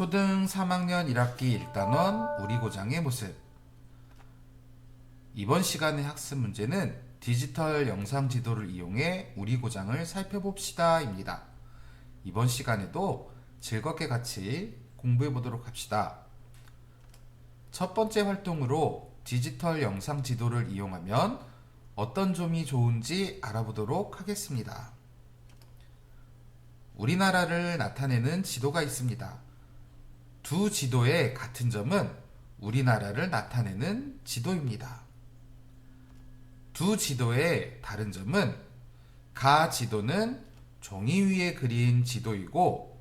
초등 3학년 1학기 1단원 우리 고장의 모습 이번 시간의 학습 문제는 디지털 영상 지도를 이용해 우리 고장을 살펴봅시다입니다. 이번 시간에도 즐겁게 같이 공부해 보도록 합시다. 첫 번째 활동으로 디지털 영상 지도를 이용하면 어떤 점이 좋은지 알아보도록 하겠습니다. 우리나라를 나타내는 지도가 있습니다. 두 지도의 같은 점은 우리나라를 나타내는 지도입니다. 두 지도의 다른 점은 가 지도는 종이 위에 그린 지도이고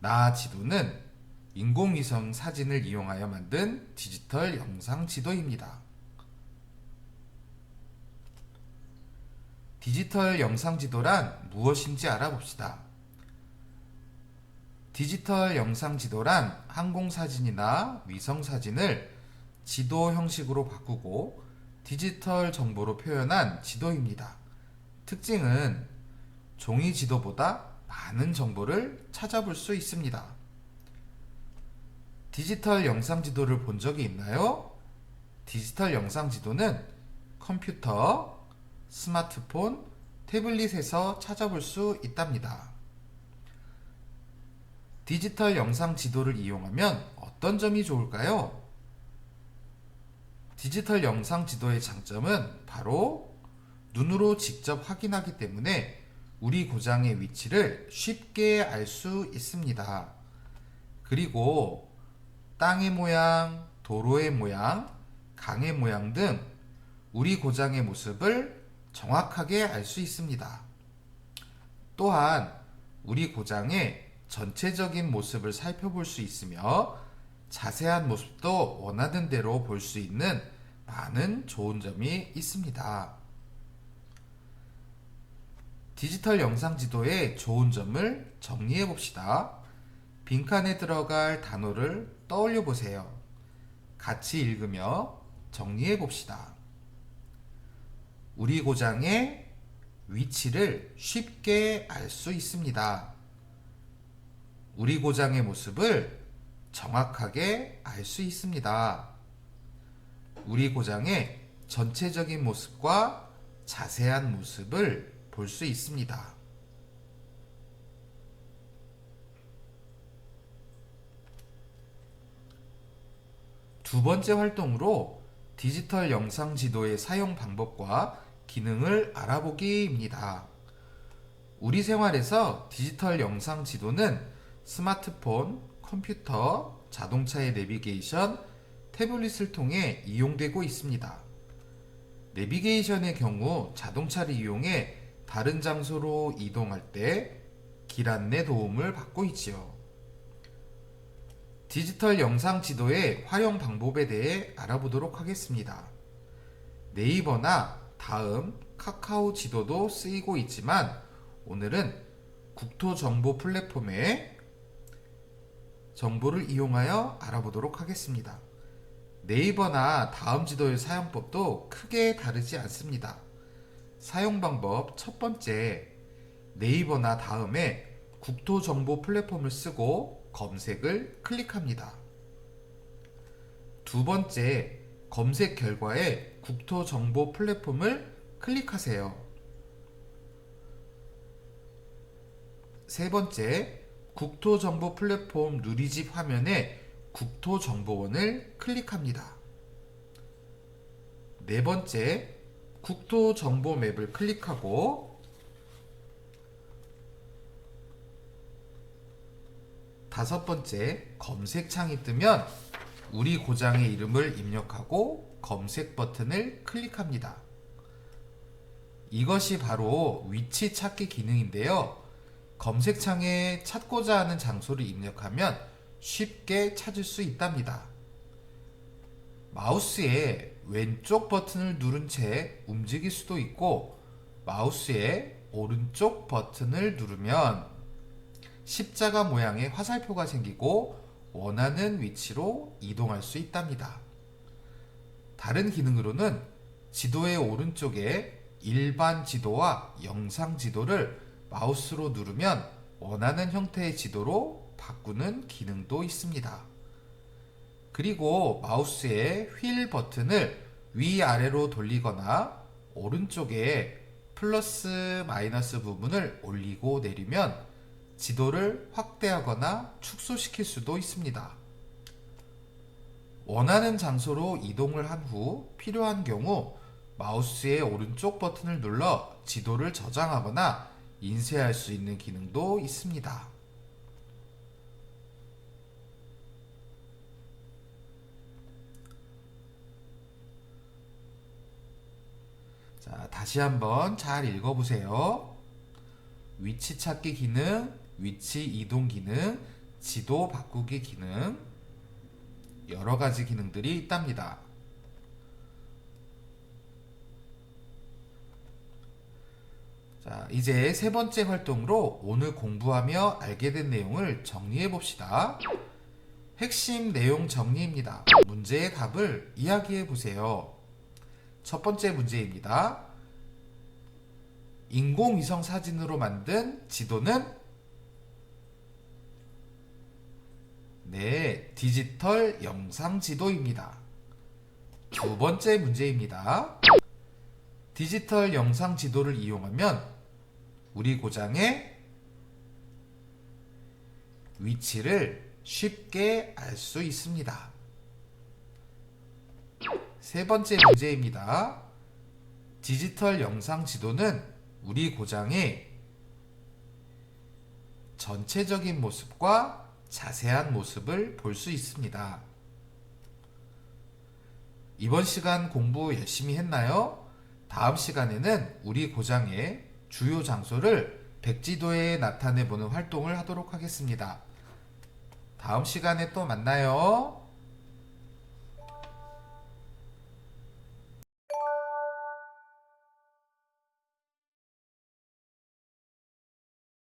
나 지도는 인공위성 사진을 이용하여 만든 디지털 영상 지도입니다. 디지털 영상 지도란 무엇인지 알아봅시다. 디지털 영상 지도란 항공 사진이나 위성 사진을 지도 형식으로 바꾸고 디지털 정보로 표현한 지도입니다. 특징은 종이 지도보다 많은 정보를 찾아볼 수 있습니다. 디지털 영상 지도를 본 적이 있나요? 디지털 영상 지도는 컴퓨터, 스마트폰, 태블릿에서 찾아볼 수 있답니다. 디지털 영상 지도를 이용하면 어떤 점이 좋을까요? 디지털 영상 지도의 장점은 바로 눈으로 직접 확인하기 때문에 우리 고장의 위치를 쉽게 알 수 있습니다. 그리고 땅의 모양, 도로의 모양, 강의 모양 등 우리 고장의 모습을 정확하게 알 수 있습니다. 또한 우리 고장의 전체적인 모습을 살펴볼 수 있으며 자세한 모습도 원하는 대로 볼 수 있는 많은 좋은 점이 있습니다. 디지털 영상 지도의 좋은 점을 정리해 봅시다. 빈칸에 들어갈 단어를 떠올려 보세요. 같이 읽으며 정리해 봅시다. 우리 고장의 위치를 쉽게 알 수 있습니다. 우리 고장의 모습을 정확하게 알 수 있습니다. 우리 고장의 전체적인 모습과 자세한 모습을 볼 수 있습니다. 두 번째 활동으로 디지털 영상 지도의 사용 방법과 기능을 알아보기입니다. 우리 생활에서 디지털 영상 지도는 스마트폰, 컴퓨터, 자동차의 내비게이션, 태블릿을 통해 이용되고 있습니다. 내비게이션의 경우 자동차를 이용해 다른 장소로 이동할 때 길 안내 도움을 받고 있지요. 디지털 영상 지도의 활용 방법에 대해 알아보도록 하겠습니다. 네이버나 다음, 카카오 지도도 쓰이고 있지만 오늘은 국토정보 플랫폼의 정보를 이용하여 알아보도록 하겠습니다. 네이버나 다음 지도의 사용법도 크게 다르지 않습니다. 사용 방법 첫 번째, 네이버나 다음에 국토 정보 플랫폼을 쓰고 검색을 클릭합니다. 두 번째, 검색 결과에 국토 정보 플랫폼을 클릭하세요. 세 번째, 국토정보 플랫폼 누리집 화면에 국토정보원을 클릭합니다. 네 번째, 국토정보 맵을 클릭하고 다섯 번째, 검색창이 뜨면 우리 고장의 이름을 입력하고 검색 버튼을 클릭합니다. 이것이 바로 위치 찾기 기능인데요. 검색창에 찾고자 하는 장소를 입력하면 쉽게 찾을 수 있답니다. 마우스의 왼쪽 버튼을 누른 채 움직일 수도 있고 마우스의 오른쪽 버튼을 누르면 십자가 모양의 화살표가 생기고 원하는 위치로 이동할 수 있답니다. 다른 기능으로는 지도의 오른쪽에 일반 지도와 영상 지도를 마우스로 누르면 원하는 형태의 지도로 바꾸는 기능도 있습니다. 그리고 마우스의 휠 버튼을 위아래로 돌리거나 오른쪽에 플러스 마이너스 부분을 올리고 내리면 지도를 확대하거나 축소시킬 수도 있습니다. 원하는 장소로 이동을 한 후 필요한 경우 마우스의 오른쪽 버튼을 눌러 지도를 저장하거나 인쇄할 수 있는 기능도 있습니다. 자, 다시 한번 잘 읽어보세요. 위치 찾기 기능, 위치 이동 기능, 지도 바꾸기 기능, 여러 가지 기능들이 있답니다. 자, 이제 세 번째 활동으로 오늘 공부하며 알게 된 내용을 정리해 봅시다. 핵심 내용 정리입니다. 문제의 답을 이야기해 보세요. 첫 번째 문제입니다. 인공위성 사진으로 만든 지도는 네, 디지털 영상 지도입니다. 두 번째 문제입니다. 디지털 영상 지도를 이용하면 우리 고장의 위치를 쉽게 알 수 있습니다. 세 번째 문제입니다. 디지털 영상 지도는 우리 고장의 전체적인 모습과 자세한 모습을 볼 수 있습니다. 이번 시간 공부 열심히 했나요? 다음 시간에는 우리 고장의 주요 장소를 백지도에 나타내 보는 활동을 하도록 하겠습니다. 다음 시간에 또 만나요.